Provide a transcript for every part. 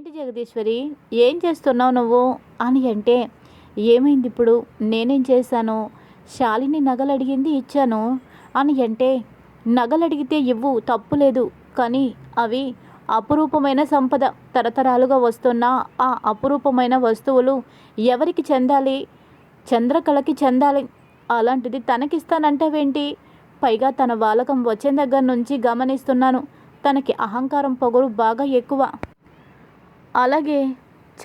ఏంటి జగదీశ్వరి? ఏం చేస్తున్నావు నువ్వు? అని అంటే ఏమైంది ఇప్పుడు? నేనేం చేశాను? శాలిని నగలు అడిగింది ఇచ్చాను. అని అంటే నగలు అడిగితే ఇవ్వు తప్పు లేదు. కానీ అవి అపురూపమైన సంపద తరతరాలుగా వస్తున్న ఆ అపురూపమైన వస్తువులు ఎవరికి చెందాలి? చంద్రకళకి చెందాలి. అలాంటిది తనకిస్తానంటావేంటి? పైగా తన వాలకం వచ్చిన దగ్గర నుంచి గమనిస్తున్నాను. తనకి అహంకారం పొగరు బాగా ఎక్కువ. అలాగే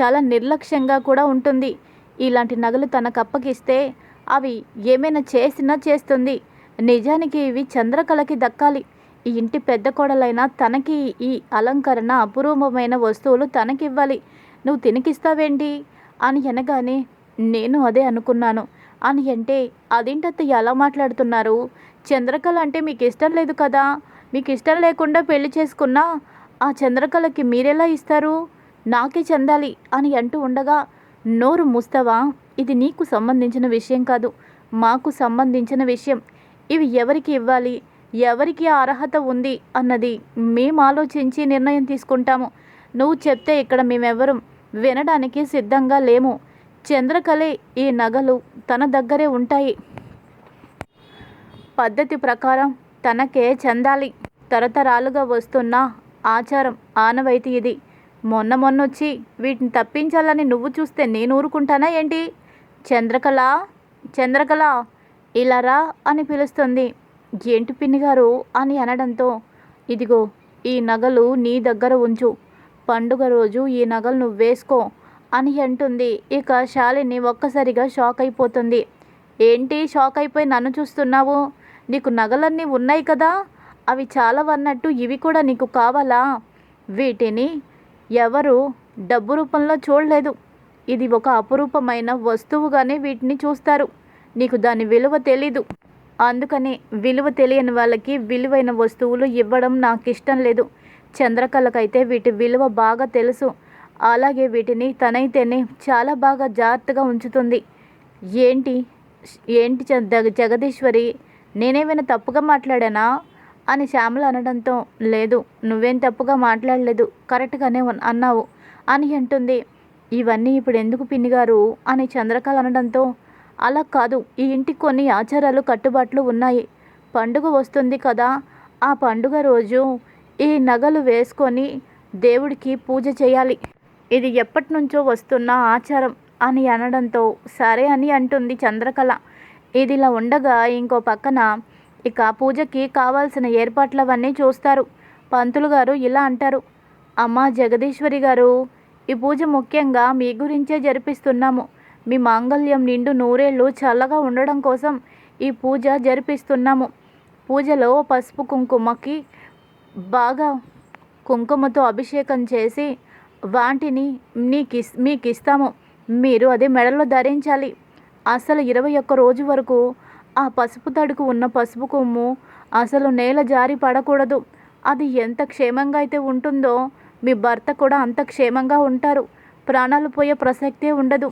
చాలా నిర్లక్ష్యంగా కూడా ఉంటుంది. ఇలాంటి నగలు తనకు అప్పగిస్తే అవి ఏమైనా చేసినా చేస్తుంది. నిజానికి ఇవి చంద్రకళకి దక్కాలి. ఈ ఇంటి పెద్ద కోడలైన తనకి ఈ అలంకరణ అపురూపమైన వస్తువులు తనకివ్వాలి. నువ్వు తినకిస్తావేంటి? అని అనగానే నేను అదే అనుకున్నాను. అని అంటే అదేంటత్తయ్య ఎలా మాట్లాడుతున్నారు? చంద్రకళ అంటే మీకు ఇష్టం లేదు కదా? మీకు ఇష్టం లేకుండా పెళ్ళి చేసుకున్నా ఆ చంద్రకళకి మీరెలా ఇస్తారు? నాకే చెందాలి అని అంటూ ఉండగా నోరు మూస్తావా? ఇది నీకు సంబంధించిన విషయం కాదు. మాకు సంబంధించిన విషయం. ఇవి ఎవరికి ఇవ్వాలి? ఎవరికి అర్హత ఉంది? అన్నది మేము ఆలోచించి నిర్ణయం తీసుకుంటాము. నువ్వు చెప్తే ఇక్కడ మేమెవరం వినడానికి సిద్ధంగా లేము. చంద్రకళే ఈ నగలు తన దగ్గరే ఉంటాయి. పద్ధతి ప్రకారం తనకే చెందాలి. తరతరాలుగా వస్తున్న ఆచారం ఆనవాయితీ ఇది. మొన్న మొన్నొచ్చి వీటిని తప్పించాలని నువ్వు చూస్తే నేను ఊరుకుంటానా ఏంటి? చంద్రకళ చంద్రకళ ఇలా రా అని పిలుస్తుంది. ఏంటి పిన్ని గారు అని అనడంతో ఇదిగో ఈ నగలు నీ దగ్గర ఉంచు. పండుగ రోజు ఈ నగలు నువ్వు వేసుకో అని అంటుంది. ఇక శాలిని ఒక్కసారిగా షాక్ అయిపోతుంది. ఏంటి షాక్ అయిపోయి నన్ను చూస్తున్నావు? నీకు నగలన్నీ ఉన్నాయి కదా? అవి చాలా అన్నట్టు ఇవి కూడా నీకు కావాలా? వీటిని ఎవరు డబ్బు రూపంలో చూడలేదు. ఇది ఒక అపురూపమైన వస్తువుగానే వీటిని చూస్తారు. నీకు దాని విలువ తెలీదు. అందుకని విలువ తెలియని వాళ్ళకి విలువైన వస్తువులు ఇవ్వడం నాకు ఇష్టం లేదు. చంద్రకళకైతే వీటి విలువ బాగా తెలుసు. అలాగే వీటిని తనైతేనే చాలా బాగా జాగ్రత్తగా ఉంచుతుంది. ఏంటి? ఏంటి జగదీశ్వరి? నేనేమైనా తప్పుగా మాట్లాడానా? అని శ్యామల అనడంతో లేదు నువ్వేం తప్పుగా మాట్లాడలేదు. కరెక్ట్గానే అన్నావు. అని అంటుంది. ఇవన్నీ ఇప్పుడు ఎందుకు పిన్నిగారు? అని చంద్రకళ అనడంతో అలా కాదు. ఈ ఇంటికి కొన్ని ఆచారాలు కట్టుబాట్లు ఉన్నాయి. పండుగ వస్తుంది కదా. ఆ పండుగ రోజు ఈ నగలు వేసుకొని దేవుడికి పూజ చేయాలి. ఇది ఎప్పటి నుంచో వస్తున్న ఆచారం అని అనడంతో సరే అని అంటుంది చంద్రకళ. ఇదిలా ఉండగా ఇంకో పక్కన ఇక పూజకి కావాల్సిన ఏర్పాట్లవన్నీ చూస్తారు. పంతులు గారు ఇలా అంటారు. అమ్మ జగదీశ్వరి గారు ఈ పూజ ముఖ్యంగా మీ గురించే జరిపిస్తున్నాము. మీ మాంగళ్యం నిండు నూరేళ్ళు చల్లగా ఉండడం కోసం ఈ పూజ జరిపిస్తున్నాము. పూజలో పసుపు కుంకుమకి బాగా కుంకుమతో అభిషేకం చేసి వాటిని నీకు మీకు ఇస్తాము మీరు అది మెడలో ధరించాలి. అసలు ఇరవై ఒక్క రోజు వరకు ఆ పసుపు తడుకు ఉన్న పసుపు కొమ్ము అసలు నేల జారి పడకూడదు. అది ఎంత క్షేమంగా అయితే ఉంటుందో మీ భర్త కూడా అంత క్షేమంగా ఉంటారు. ప్రాణాలు పోయే ప్రసక్తే ఉండదు.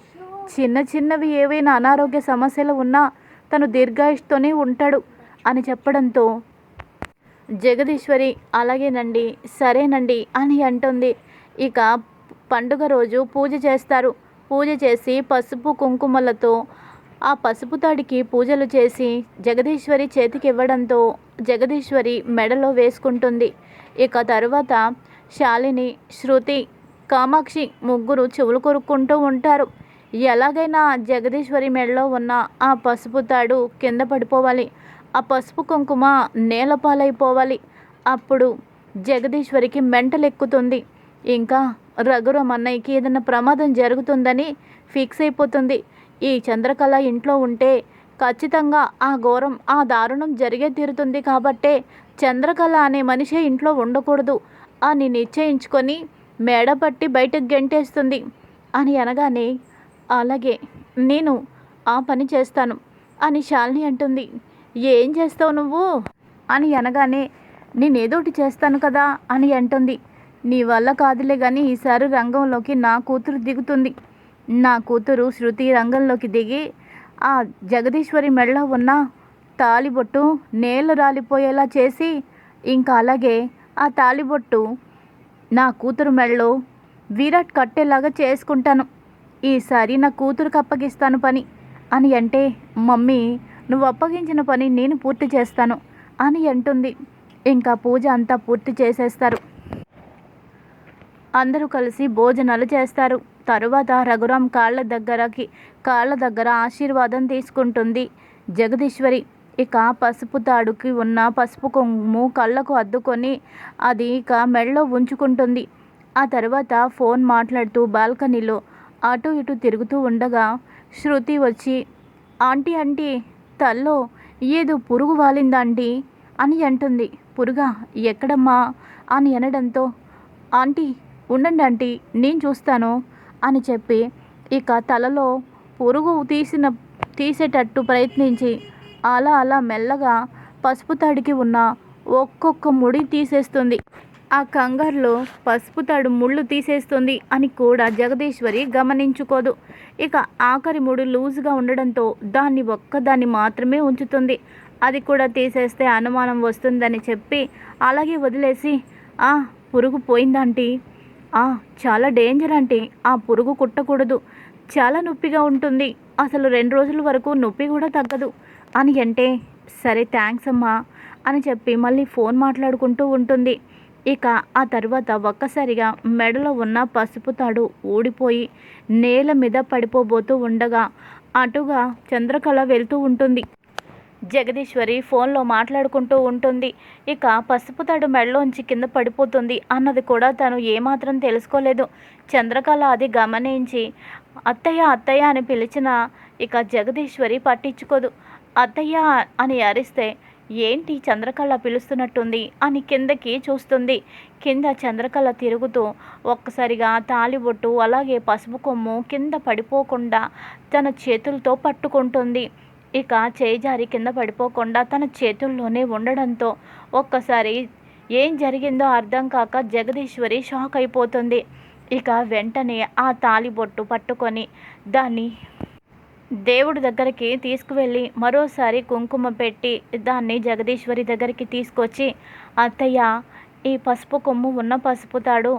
చిన్న చిన్నవి ఏవైనా అనారోగ్య సమస్యలు ఉన్నా తను దీర్ఘాయుష్తోనే ఉంటాడు అని చెప్పడంతో జగదీశ్వరి అలాగేనండి సరేనండి అని అంటుంది. ఇక పండుగ రోజు పూజ చేస్తారు. పూజ చేసి పసుపు కుంకుమలతో ఆ పసుపు తాడికి పూజలు చేసి జగదీశ్వరి చేతికి ఇవ్వడంతో జగదీశ్వరి మెడలో వేసుకుంటుంది. ఇక తరువాత శాలిని శృతి కామాక్షి ముగ్గురు చెవులు కొరుక్కుంటూ ఉంటారు. ఎలాగైనా జగదీశ్వరి మెడలో ఉన్న ఆ పసుపు తాడు కింద పడిపోవాలి. ఆ పసుపు కుంకుమ నేలపాలైపోవాలి అప్పుడు జగదీశ్వరికి మెంటలెక్కుతుంది. ఇంకా రఘురామ్ అన్నయ్యకి ఏదైనా ప్రమాదం జరుగుతుందని ఫిక్స్ అయిపోతుంది. ఈ చంద్రకళ ఇంట్లో ఉంటే ఖచ్చితంగా ఆ ఘోరం ఆ దారుణం జరిగే తీరుతుంది కాబట్టే చంద్రకళ అనే మనిషే ఇంట్లో ఉండకూడదు అని నిశ్చయించుకొని మేడ పట్టి బయటకు గెంటేస్తుంది అని అనగానే అలాగే నేను ఆ పని చేస్తాను అని శాలిని అంటుంది. ఏం చేస్తావు నువ్వు? అని అనగానే నేనేదోటి చేస్తాను కదా అని అంటుంది. నీ వల్ల కాదులే కానీ ఈసారి రంగంలోకి నా కూతురు దిగుతుంది. నా కూతురు శృతి రంగంలోకి దిగి ఆ జగదీశ్వరి మెడలో ఉన్న తాలిబొట్టు నేల రాలిపోయేలా చేసి ఇంకా అలాగే ఆ తాలిబొట్టు నా కూతురు మెడలో విరాట్ కట్టేలాగా చేసుకుంటాను. ఈసారి నా కూతురుకు అప్పగిస్తాను పని అని అంటే మమ్మీ నువ్వు అప్పగించిన పని నేను పూర్తి చేస్తాను అని అంటుంది. ఇంకా పూజ అంతా పూర్తి చేసేస్తారు. అందరూ కలిసి భోజనాలు చేస్తారు. తరువాత రఘురాం కాళ్ళ దగ్గరకి కాళ్ళ దగ్గర ఆశీర్వాదం తీసుకుంటుంది జగదీశ్వరి. ఇక పసుపు తాడుకి ఉన్న పసుపు కొమ్ము కళ్ళకు అద్దుకొని అది ఇక మెడలో ఉంచుకుంటుంది. ఆ తర్వాత ఫోన్ మాట్లాడుతూ బాల్కనీలో అటు ఇటు తిరుగుతూ ఉండగా శృతి వచ్చి ఆంటీ ఆంటీ తల్లో ఏదో పురుగు వాలిందా ఆంటీ? అని అంటుంది. పురుగా? ఎక్కడమ్మా? అని అనడంతో ఆంటీ ఉండండి ఆంటీ నేను చూస్తాను. అని చెప్పి ఇక తలలో పురుగు తీసిన తీసేటట్టు ప్రయత్నించి అలా అలా మెల్లగా పసుపు తడికి ఉన్న ఒక్కొక్క ముడి తీసేస్తుంది. ఆ కంగారులో పసుపు తడు ముళ్ళు తీసేస్తుంది అని కూడా జగదీశ్వరి గమనించుకోదు. ఇక ఆఖరి ముడి లూజుగా ఉండడంతో దాన్ని ఒక్కదాన్ని మాత్రమే ఉంచుతుంది. అది కూడా తీసేస్తే అనుమానం వస్తుందని చెప్పి అలాగే వదిలేసి ఆ పురుగు పోయిందంటీ చాలా డేంజర్ అంటే ఆ పురుగు కుట్టకూడదు. చాలా నొప్పిగా ఉంటుంది. అసలు రెండు రోజుల వరకు నొప్పి కూడా తగ్గదు. అని అంటే సరే థ్యాంక్స్ అమ్మా అని చెప్పి మళ్ళీ ఫోన్ మాట్లాడుకుంటూ ఉంటుంది. ఇక ఆ తర్వాత ఒక్కసారిగా మెడలో ఉన్న పసుపు తాడు ఊడిపోయి నేల మీద పడిపోబోతూ ఉండగా అటుగా చంద్రకళ వెళ్తూ ఉంటుంది. జగదీశ్వరి ఫోన్లో మాట్లాడుకుంటూ ఉంటుంది. ఇక పసుపు తడు మెడలోంచి కింద పడిపోతుంది అన్నది కూడా తను ఏమాత్రం తెలుసుకోలేదు. చంద్రకళ అది గమనించి అత్తయ్య అత్తయ్య అని పిలిచిన ఇక జగదీశ్వరి పట్టించుకోదు. అత్తయ్య అని అరిస్తే ఏంటి చంద్రకళ పిలుస్తున్నట్టుంది అని కిందకి చూస్తుంది. కింద చంద్రకళ తిరుగుతూ ఒక్కసారిగా తాలిబొట్టు అలాగే పసుపు కొమ్ము కింద పడిపోకుండా తన చేతులతో పట్టుకుంటుంది. ఇక చేయి జారి కింద పడిపోకుండా తన చేతుల్లోనే ఉండడంతో ఒక్కసారి ఏం జరిగిందో అర్థం కాక జగదీశ్వరి షాక్ అయిపోతుంది. ఇక వెంటనే ఆ తాలిబొట్టు పట్టుకొని దాన్ని దేవుడి దగ్గరికి తీసుకువెళ్ళి మరోసారి కుంకుమ పెట్టి దాన్ని జగదీశ్వరి దగ్గరికి తీసుకొచ్చి అత్తయ్య ఈ పసుపు కొమ్ము ఉన్న పసుపు తాడు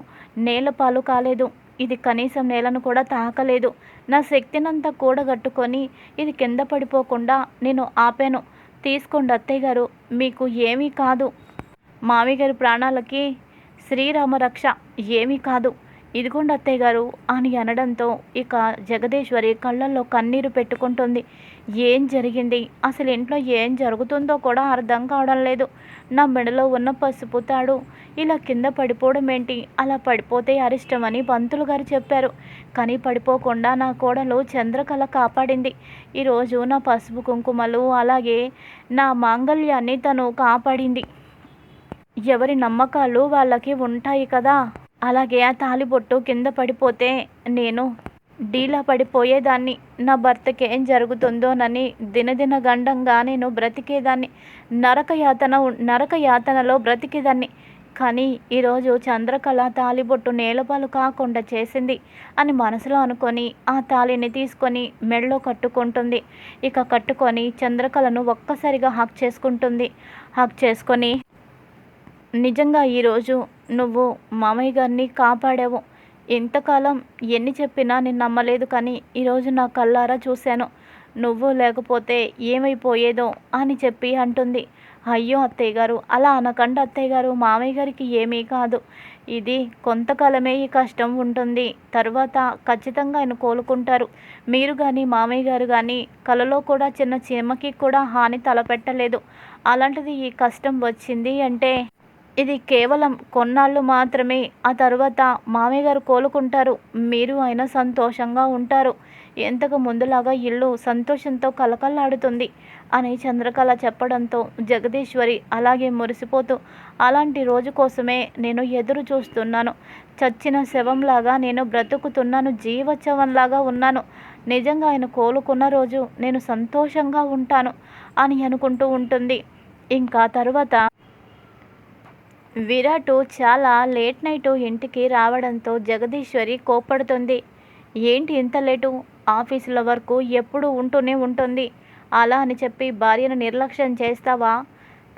నేల పాలు కాలేదు. ఇది కనీసం నేలను కూడా తాకలేదు. నా శక్తినంతా కూడగట్టుకొని ఇది కింద పడిపోకుండా నేను ఆపాను. తీసుకోండి అత్తయ్య గారు మీకు ఏమీ కాదు. మామి గారి ప్రాణాలకి శ్రీరామ రక్ష ఏమీ కాదు. ఇదిగోండి అత్తయ్య గారు అని అనడంతో ఇక జగదీశ్వరి కళ్ళల్లో కన్నీరు పెట్టుకుంటుంది. ఏం జరిగింది? అసలు ఇంట్లో ఏం జరుగుతుందో కూడా అర్థం కావడం లేదు. నా మెడలో ఉన్న పసుపు తాడు ఇలా కింద పడిపోవడం ఏంటి? అలా పడిపోతే అరిష్టమని పంతులు గారు చెప్పారు. కానీ పడిపోకుండా నా కోడలు చంద్రకళ కాపాడింది. ఈరోజు నా పసుపు కుంకుమలు అలాగే నా మాంగళ్యాన్ని తను కాపాడింది. ఎవరి నమ్మకాలు వాళ్ళకి ఉంటాయి కదా? అలాగే ఆ తాలిబొట్టు కింద పడిపోతే నేను డీలా పడిపోయేదాన్ని. నా భర్తకి ఏం జరుగుతుందోనని దినదిన గండంగా నేను బ్రతికేదాన్ని. నరకయాతన నరకయాతనలో బ్రతికేదాన్ని. కానీ ఈరోజు చంద్రకళ తాలిబొట్టు నేలపాలు కాకుండా చేసింది అని మనసులో అనుకొని ఆ తాలిని తీసుకొని మెడలో కట్టుకుంటుంది. ఇక కట్టుకొని చంద్రకళను ఒక్కసారిగా హక్ చేసుకుంటుంది. హక్ చేసుకొని నిజంగా ఈరోజు నువ్వు మామయ్య గారిని కాపాడావు. ఎంతకాలం ఎన్ని చెప్పినా నేను నమ్మలేదు కానీ ఈరోజు నా కళ్ళారా చూశాను. నువ్వు లేకపోతే ఏమైపోయేదో అని చెప్పి అంటుంది. అయ్యో అత్తయ్య గారు అలా అనకండి అత్తయ్య గారు మామయ్య గారికి ఏమీ కాదు. ఇది కొంతకాలమే ఈ కష్టం ఉంటుంది. తర్వాత ఖచ్చితంగా ఆయన కోలుకుంటారు. మీరు కానీ మామయ్య గారు కానీ కలలో కూడా చిన్న చీమకి కూడా హాని తలపెట్టలేదు. అలాంటిది ఈ కష్టం వచ్చింది అంటే ఇది కేవలం కొన్నాళ్ళు మాత్రమే. ఆ తర్వాత మామయ్య గారు కోలుకుంటారు. మీరు అయినా సంతోషంగా ఉంటారు. ఎంతకు ముందులాగా ఇల్లు సంతోషంతో కలకల్లాడుతుంది అని చంద్రకళ చెప్పడంతో జగదీశ్వరి అలాగే మురిసిపోతూ అలాంటి రోజు కోసమే నేను ఎదురు చూస్తున్నాను. చచ్చిన శవంలాగా నేను బ్రతుకుతున్నాను. జీవోత్సవంలాగా ఉన్నాను. నిజంగా ఆయన కోలుకున్న రోజు నేను సంతోషంగా ఉంటాను అని అనుకుంటూ ఉంటుంది. ఇంకా తరువాత విరాట్ చాలా లేట్ నైట్ ఇంటికి రావడంతో జగదీశ్వరి కోప్పడుతుంది. ఏంటి ఇంత లేటు ఆఫీసుల వరకు ఎప్పుడు ఉంటూనే ఉంటుంది. అలా అని చెప్పి భార్యను నిర్లక్ష్యం చేస్తావా?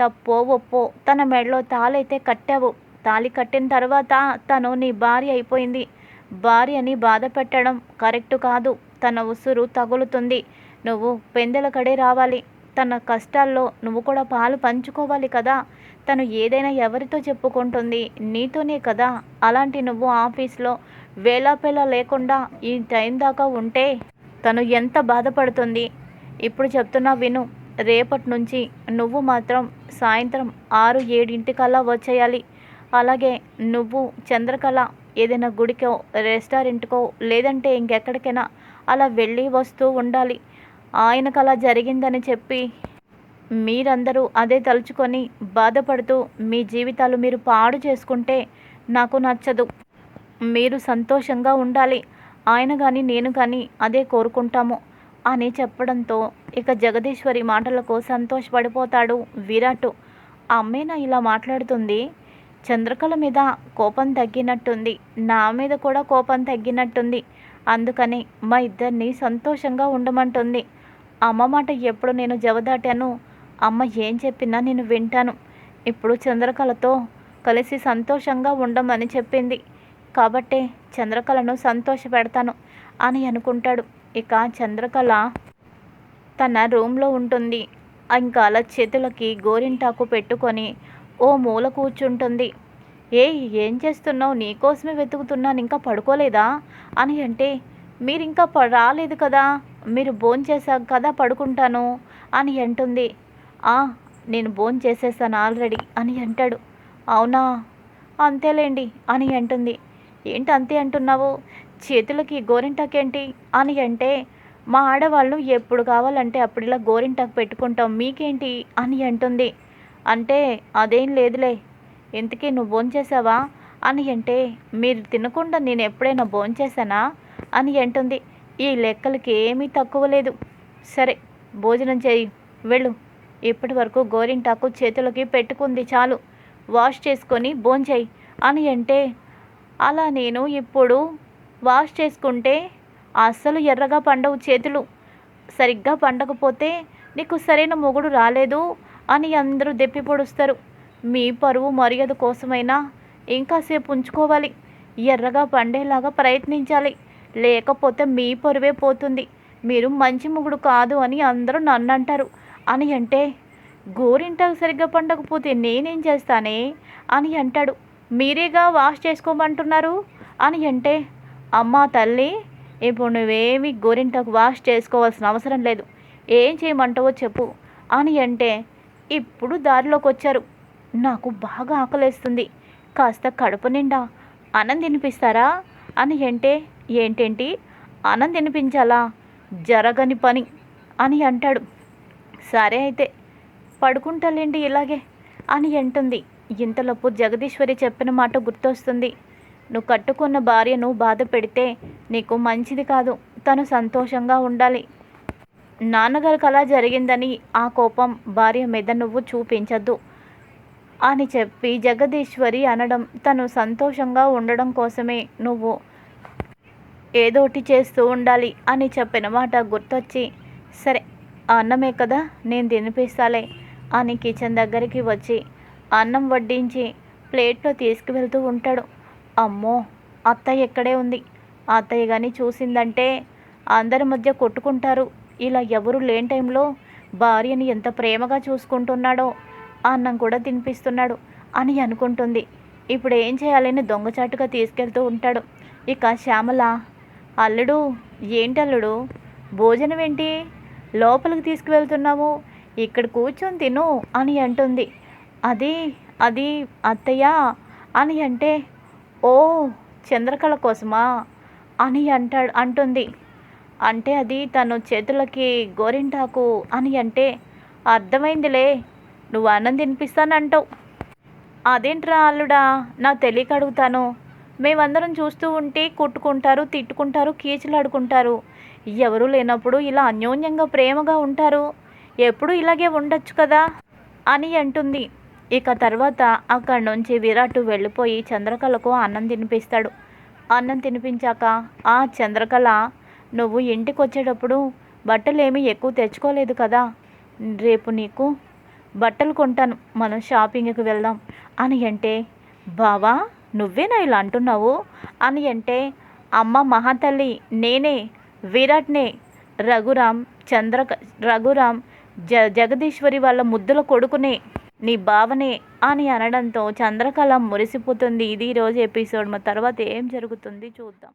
తప్పో ఒప్పో తన మెడలో తాళైతే కట్టావు. తాళి కట్టిన తర్వాత తను నీ భార్య అయిపోయింది. భార్యని బాధ పెట్టడం కరెక్ట్ కాదు. తన ఉసురు తగులుతుంది. నువ్వు పెందెల కడే రావాలి. తన కష్టాల్లో నువ్వు కూడా పాలు పంచుకోవాలి కదా. తను ఏదైనా ఎవరితో చెప్పుకుంటుంది నీతోనే కదా? అలాంటి నువ్వు ఆఫీస్లో వేలాపేలా లేకుండా ఈ టైం దాకా ఉంటే తను ఎంత బాధపడుతుంది? ఇప్పుడు చెప్తున్నా విను. రేపటి నుంచి నువ్వు మాత్రం సాయంత్రం ఆరు ఏడింటికల్లా వచ్చేయాలి. అలాగే నువ్వు చంద్రకళ ఏదైనా గుడికో రెస్టారెంట్కో లేదంటే ఇంకెక్కడికైనా అలా వెళ్ళి వస్తూ ఉండాలి. ఆయనకు అలా జరిగిందని చెప్పి మీరందరూ అదే తలుచుకొని బాధపడుతూ మీ జీవితాలు మీరు పాడు చేసుకుంటే నాకు నచ్చదు. మీరు సంతోషంగా ఉండాలి. ఆయన కానీ నేను కానీ అదే కోరుకుంటాము అని చెప్పడంతో ఇక జగదీశ్వరి మాటలకు సంతోషపడిపోతాడు విరాట్. అమ్మేనా ఇలా మాట్లాడుతుంది? చంద్రకళ మీద కోపం తగ్గినట్టుంది. నా మీద కూడా కోపం తగ్గినట్టుంది. అందుకని మా ఇద్దరిని సంతోషంగా ఉండమంటుంది. అమ్మ మాట ఎప్పుడు నేను జవదాటాను? అమ్మ ఏం చెప్పినా నేను వింటాను. ఇప్పుడు చంద్రకళతో కలిసి సంతోషంగా ఉండమని చెప్పింది. కాబట్టే చంద్రకళను సంతోష పెడతాను అని అనుకుంటాడు. ఇక చంద్రకళ తన రూమ్లో ఉంటుంది. ఇంకా అలా చేతులకి గోరింటాకు పెట్టుకొని ఓ మూల కూర్చుంటుంది. ఏ ఏం చేస్తున్నావు? నీకోసమే వెతుకుతున్నాను. ఇంకా పడుకోలేదా? అని అంటే మీరు ఇంకా ప- రాలేదు కదా. మీరు భోంచేశాక కదా పడుకుంటాను అని అంటుంది. నేను బోన్ చేసేసాను ఆల్రెడీ అని అంటాడు. అవునా? అంతేలేండి అని అంటుంది. ఏంటి అంతే అంటున్నావు? చేతులకి గోరింటాకేంటి అని అంటే మా ఆడవాళ్ళు ఎప్పుడు కావాలంటే అప్పుడు ఇలా గోరింటాకు పెట్టుకుంటాం మీకేంటి అని అంటుంది. అంటే అదేం లేదులే. ఇంతకీ నువ్వు భోంచేసావా అని అంటే మీరు తినకుండా నేను ఎప్పుడైనా భోంచేసానా అని అంటుంది. ఈ లెక్కలకి ఏమీ తక్కువ లేదు. సరే భోజనం చేయి. వెళ్ళు. ఇప్పటి వరకు గోరింటాకు చేతులకి పెట్టుకుంది చాలు. వాష్ చేసుకొని భోంచేయి అని అంటే అలా నేను ఇప్పుడు వాష్ చేసుకుంటే అస్సలు ఎర్రగా పండవు చేతులు. సరిగ్గా పండకపోతే నీకు సరైన మొగుడు రాలేదు అని అందరూ దెప్పి పొడుస్తారు. మీ పరువు మర్యాద కోసమైనా ఇంకాసేపు ఉంచుకోవాలి. ఎర్రగా పండేలాగా ప్రయత్నించాలి. లేకపోతే మీ పరువే పోతుంది. మీరు మంచి మొగుడు కాదు అని అందరూ నన్ను అంటారు అని అంటే గోరింటాకు సరిగ్గా పండకపోతే నేనేం చేస్తానే? అని అంటాడు. మీరేగా వాష్ చేసుకోమంటున్నారు? అని అంటే అమ్మా తల్లి ఇప్పుడు నువ్వేమి గోరింటాకు వాష్ చేసుకోవాల్సిన అవసరం లేదు. ఏం చేయమంటావో చెప్పు. అని అంటే ఇప్పుడు దారిలోకి వచ్చారు నాకు బాగా ఆకలేస్తుంది. కాస్త కడుపు నిండా. అన్నం తినిపిస్తారా? అని అంటే ఏంటేంటి? అన్నం తినిపించాలా? జరగని పని. అని అంటాడు. సరే అయితే పడుకుంటాలేండి ఇలాగే? అని అంటుంది. ఇంతలోపు జగదీశ్వరి చెప్పిన మాట గుర్తొస్తుంది. నువ్వు కట్టుకున్న భార్యను బాధ పెడితే నీకు మంచిది కాదు. తను సంతోషంగా ఉండాలి. నాన్నగారికి అలా జరిగిందని ఆ కోపం భార్య మీద నువ్వు చూపించద్దు అని చెప్పి జగదీశ్వరి అనడం తను సంతోషంగా ఉండడం కోసమే నువ్వు ఏదోటి చేస్తూ ఉండాలి అని చెప్పిన మాట గుర్తొచ్చి సరే అన్నమే కదా నేను తినిపిస్తాలే అని కిచెన్ దగ్గరికి వచ్చి అన్నం వడ్డించి ప్లేట్లో తీసుకువెళ్తూ ఉంటాడు. అమ్మో అత్తయ్య ఎక్కడే ఉంది? అత్తయ్య కానీ చూసిందంటే అందరి మధ్య కొట్టుకుంటారు. ఇలా ఎవరు లేని టైంలో భార్యని ఎంత ప్రేమగా చూసుకుంటున్నాడో అన్నం కూడా తినిపిస్తున్నాడు అని అనుకుంటుంది. ఇప్పుడు ఏం చేయాలని దొంగచాటుగా తీసుకెళ్తూ ఉంటాడు. ఇక శ్యామల అల్లుడు ఏంటి అల్లుడు? భోజనం ఏంటి? లోపలికి తీసుకువెళ్తున్నాము ఇక్కడ కూర్చొని తిను అని అంటుంది. అది అది అత్తయ్య అని అంటే ఓ చంద్రకళ కోసమా? అని అంటాడు అంటుంది. అంటే అది తను చేతులకి గోరింటాకు అని అంటే అర్థమైందిలే నువ్వు అన్నం తినిపిస్తానంటావు. అదేంట్రా అల్లుడా నా తెలియక అడుగుతాను మేమందరం చూస్తూ ఉంటే కొట్టుకుంటారు తిట్టుకుంటారు కీచులాడుకుంటారు. ఎవరు లేనప్పుడు ఇలా అన్యోన్యంగా ప్రేమగా ఉంటారు. ఎప్పుడు ఇలాగే ఉండొచ్చు కదా? అని అంటుంది. ఇక తర్వాత అక్కడి నుంచి విరాట్ వెళ్ళిపోయి చంద్రకళకు అన్నం తినిపిస్తాడు. అన్నం తినిపించాక ఆ చంద్రకళ నువ్వు ఇంటికి వచ్చేటప్పుడు బట్టలేమీ ఎక్కువ తెచ్చుకోలేదు కదా? రేపు నీకు బట్టలు కొంటాను. మనం షాపింగ్కి వెళ్దాం. అని అంటే బావా నువ్వేనా ఇలా అంటున్నావు? అని అంటే అమ్మ మహాతల్లి నేనే విరాట్నే రఘురామ్ చంద్ర రఘురామ్ జ జగదీశ్వరి వాళ్ళ ముద్దుల కొడుకునే నీ భావనే అని అనడంతో చంద్రకళ మురిసిపోతుంది. ఇది ఈరోజు ఎపిసోడ్. మా తర్వాత ఏం జరుగుతుంది చూద్దాం.